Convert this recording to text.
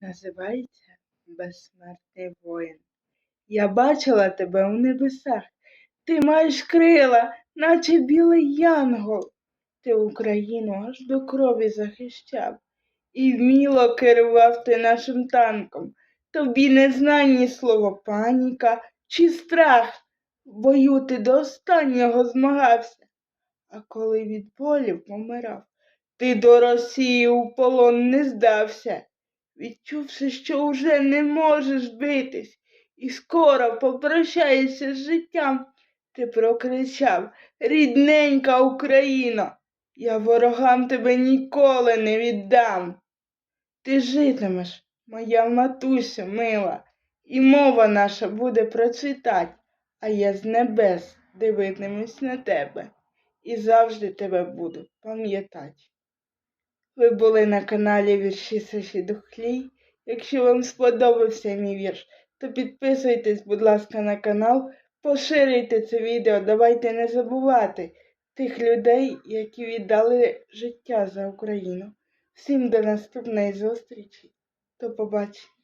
називається Безсмертний воїн. Я бачила тебе у небесах. Ти маєш крила, наче білий янгол. Ти Україну аж до крові захищав. І вміло керував ти нашим танком. Тобі не знані слово паніка чи страх. Бою ти до останнього змагався. А коли від болів помирав, ти до Росії у полон не здався, відчувши, що уже не можеш битись, і скоро попрощаєшся з життям, ти прокричав Рідненька Україно, я ворогам тебе ніколи не віддам. Ти житимеш, моя матусю мила, і мова наша буде процвітать, а я з небес дивитимусь на тебе і завжди тебе буду пам'ятати. Ви були на каналі Вірші Саші Духлій. Якщо вам сподобався мій вірш, то підписуйтесь, будь ласка, на канал, поширюйте це відео, давайте не забувати тих людей, які віддали життя за Україну. Всім до наступної зустрічі. До побачення.